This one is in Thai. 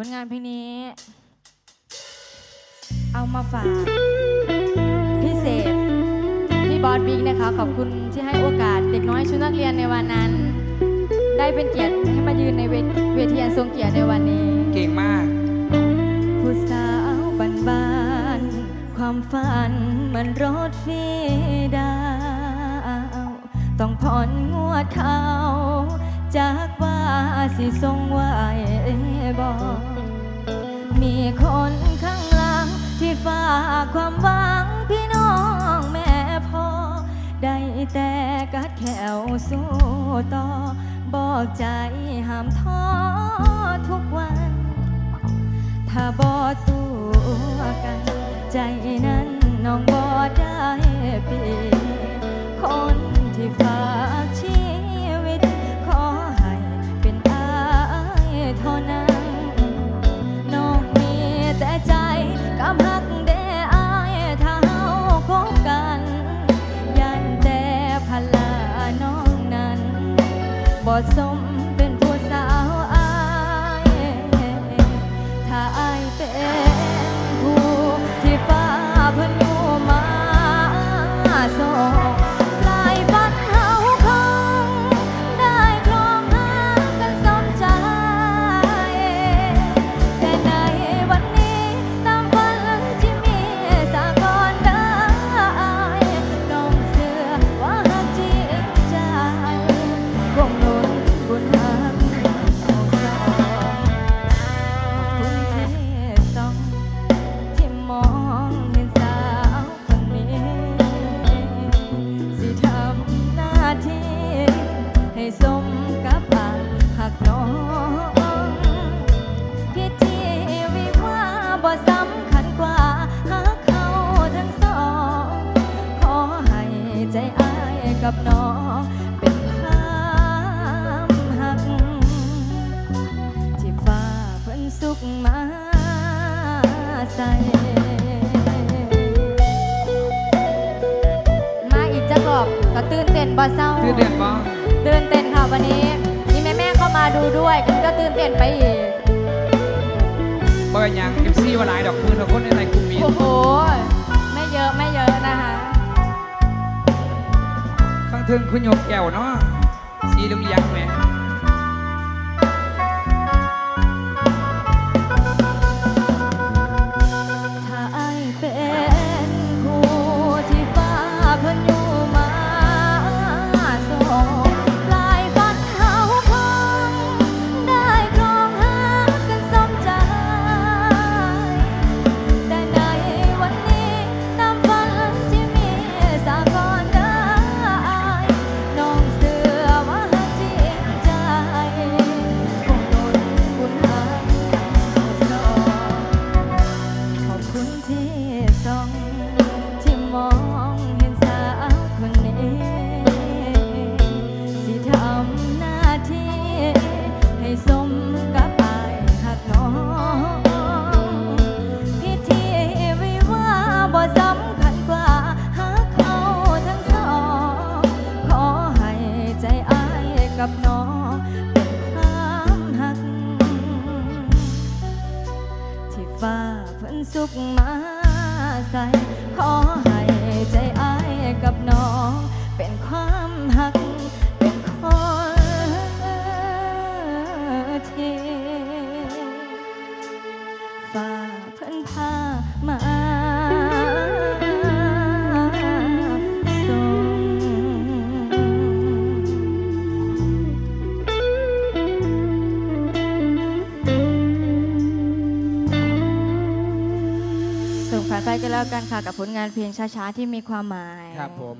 ผลงานเพลงนี้ เอามาฝากพิเศษพี่บอสบิ๊กนะคะ ขอบคุณที่ให้โอกาสเด็กน้อยชุดนักเรียนในวันนั้น ได้เป็นเกียรติให้มายืนในเวทีอันทรงเกียรติในวันนี้เก่งมาก ผู้สาวบันบานๆความฝันเหมือนรถฟีดาว ต้องผ่อนงวดเขา จากว่าสิทรงไหวบอกมีคนข้างหลังที่ฝากความหวังพี่น้องแม่พ่อ ได้แต่กัดแขวสู้ต่อ บอกใจห้ามท้อทุกวัน ถ้าบอตัวกัน ใจนั้นน้องบอได้เปรียบคนที่ฝาก อดสม กับน้องเป็นความหัก ที่ฟ้าเพิ่นสุกมาใส่มาอีกจะกรอบก็ตื่นเต้นบ่เศร้าคือเดือนบอตื่นเต้นค่ะวันนี้มีแม่แม่ๆเข้ามาดูด้วยคุณก็ตื่นเต้นไปอีกเปิดยังเอฟซีว่าหลายดอกมือทุกคนในในกลุ่มมีโอ้โห ไม่เยอะไม่เยอะนะคะ ข้งเทิงคุณโยกแก้วเนาะสีเหลืองเลี้ยงแหม กมาใส่ ขอให้ใจอายกับน้อง เป็นความหัก เป็นคนที่ ไปกันแล้วกันค่ะกับผลงานเพลงช้าๆที่มีความหมาย ครับผม